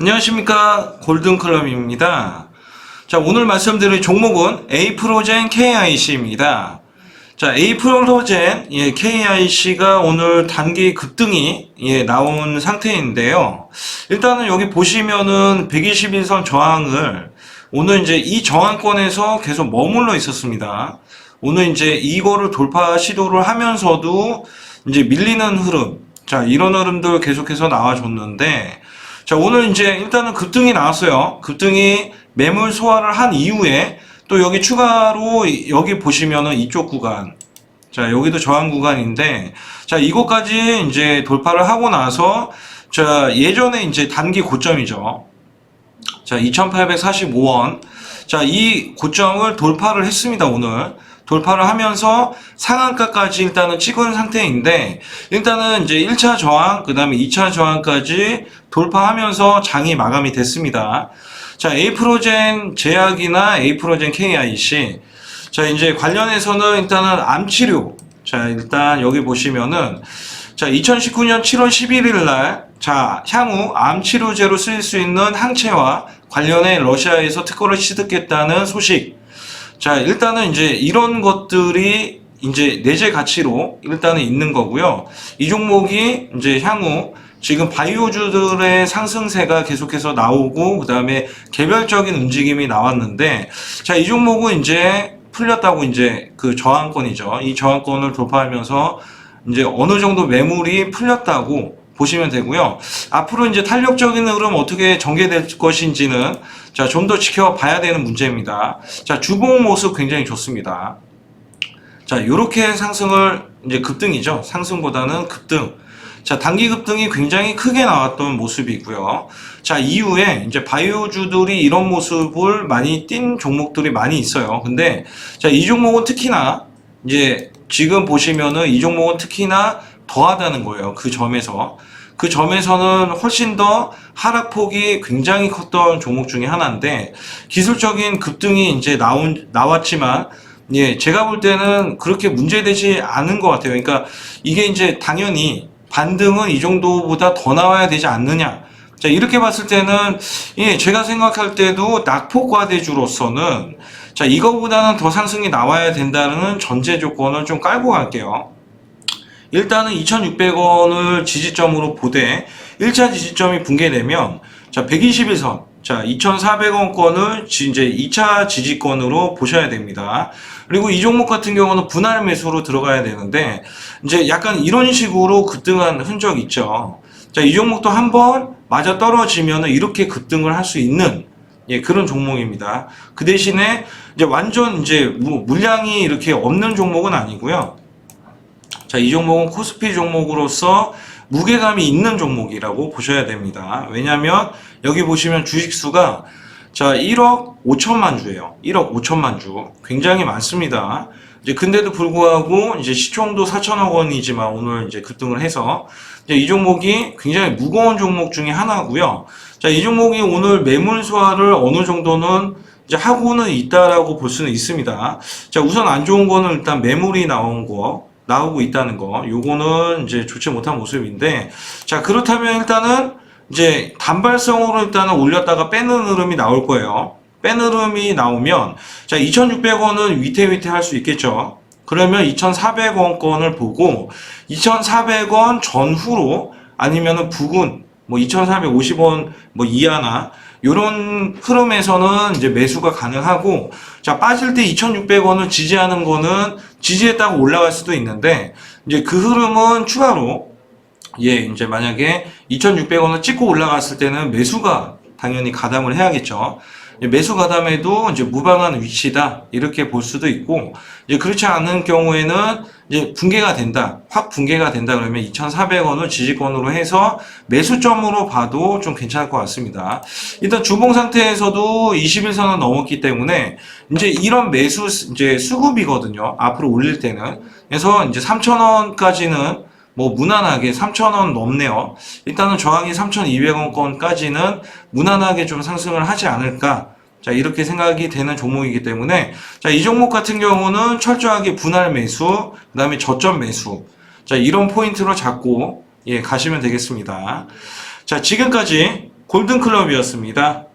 안녕하십니까 골든클럽입니다. 자 오늘 말씀드릴 종목은 에이프로젠 KIC입니다. 자 에이프로젠 예, KIC가 오늘 단기 급등이 예, 나온 상태인데요. 일단은 여기 보시면은 121선 저항을 오늘 이제 이 저항권에서 계속 머물러 있었습니다. 오늘 이제 이거를 돌파 시도를 하면서도 이제 밀리는 흐름, 자 이런 흐름들 계속해서 나와줬는데 자, 오늘 이제 일단은 급등이 나왔어요. 급등이 매물 소화를 한 이후에 또 여기 추가로 이- 여기 보시면은 이쪽 구간. 자, 여기도 저항 구간인데 자, 이것까지 이제 돌파를 하고 나서 자, 예전에 이제 단기 고점이죠. 자, 2845원. 자, 이 고점을 돌파를 했습니다, 오늘. 돌파를 하면서 상한가까지 일단은 찍은 상태인데, 일단은 이제 1차 저항, 그 다음에 2차 저항까지 돌파하면서 장이 마감이 됐습니다. 자, 에이프로젠 제약이나 에이프로젠 KIC. 자, 이제 관련해서는 일단은 암 치료. 자, 일단 여기 보시면은, 자, 2019년 7월 11일 날, 자, 향후 암 치료제로 쓰일 수 있는 항체와 관련해 러시아에서 특허를 취득했다는 소식. 자, 일단은 이제 이런 것들이 이제 내재 가치로 일단은 있는 거고요. 이 종목이 이제 향후 지금 바이오주들의 상승세가 계속해서 나오고 그다음에 개별적인 움직임이 나왔는데 자, 이 종목은 이제 풀렸다고 이제 그 저항권이죠. 이 저항권을 돌파하면서 이제 어느 정도 매물이 풀렸다고 보시면 되고요. 앞으로 이제 탄력적인 흐름 어떻게 전개될 것인지는 자, 좀 더 지켜봐야 되는 문제입니다. 자, 주봉 모습 굉장히 좋습니다. 자, 이렇게 상승을 이제 급등이죠. 상승보다는 급등. 자, 단기 급등이 굉장히 크게 나왔던 모습이고요. 자, 이후에 이제 바이오주들이 이런 모습을 많이 띈 종목들이 많이 있어요. 근데 자, 이 종목은 특히나 이제 지금 보시면은 이 종목은 특히나 더하다는 거예요. 그 점에서. 그 점에서는 훨씬 더 하락폭이 굉장히 컸던 종목 중에 하나인데 기술적인 급등이 이제 나온 나왔지만 예, 제가 볼 때는 그렇게 문제되지 않은 것 같아요. 그러니까 이게 이제 당연히 반등은 이 정도보다 더 나와야 되지 않느냐. 자, 이렇게 봤을 때는, 예, 제가 생각할 때도 낙폭과대주로서는, 자, 이거보다는 더 상승이 나와야 된다는 전제 조건을 좀 깔고 갈게요. 일단은 2,600원을 지지점으로 보되 1차 지지점이 붕괴되면 자 121선 자 2,400원권을 이제 2차 지지권으로 보셔야 됩니다. 그리고 이 종목 같은 경우는 분할 매수로 들어가야 되는데 이제 약간 이런 식으로 급등한 흔적 있죠. 자이 종목도 한번 맞아 떨어지면 이렇게 급등을 할 수 있는 예, 그런 종목입니다. 그 대신에 이제 완전 이제 무- 물량이 이렇게 없는 종목은 아니고요. 자, 이 종목은 코스피 종목으로서 무게감이 있는 종목이라고 보셔야 됩니다. 왜냐하면 여기 보시면 주식수가 자 1억 5천만 주예요. 1억 5천만 주 굉장히 많습니다. 이제 근데도 불구하고 이제 시총도 4천억 원이지만 오늘 이제 급등을 해서 이제 이 종목이 굉장히 무거운 종목 중에 하나고요. 자, 이 종목이 오늘 매물 소화를 어느 정도는 이제 하고는 있다라고 볼 수는 있습니다. 자, 우선 안 좋은 거는 일단 매물이 나온 거, 나오고 있다는 거. 요거는 이제 좋지 못한 모습인데, 자, 그렇다면 일단은 이제 단발성으로 일단은 올렸다가 빼는 흐름이 나올 거예요. 빼는 흐름이 나오면, 자, 2,600원은 위태위태 할 수 있겠죠. 그러면 2,400원권을 보고, 2,400원 전후로 아니면은 부근, 뭐 2,450원 뭐 이하나, 요런 흐름에서는 이제 매수가 가능하고, 자, 빠질 때 2,600원을 지지하는 거는 지지했다고 올라갈 수도 있는데, 이제 그 흐름은 추가로, 예, 이제 만약에 2,600원을 찍고 올라갔을 때는 매수가 당연히 가담을 해야겠죠. 매수 가담에도 이제 무방한 위치다. 이렇게 볼 수도 있고, 이제 그렇지 않은 경우에는 이제 붕괴가 된다. 확 붕괴가 된다 그러면 2,400원을 지지권으로 해서 매수점으로 봐도 좀 괜찮을 것 같습니다. 일단 주봉 상태에서도 21선은 넘었기 때문에 이제 이런 매수 이제 수급이거든요. 앞으로 올릴 때는. 그래서 이제 3,000원까지는 뭐 무난하게 3,000원 넘네요. 일단은 저항이 3,200원권까지는 무난하게 좀 상승을 하지 않을까. 자, 이렇게 생각이 되는 종목이기 때문에 자, 이 종목 같은 경우는 철저하게 분할 매수, 그다음에 저점 매수. 자, 이런 포인트로 잡고 예, 가시면 되겠습니다. 자, 지금까지 골든클럽이었습니다.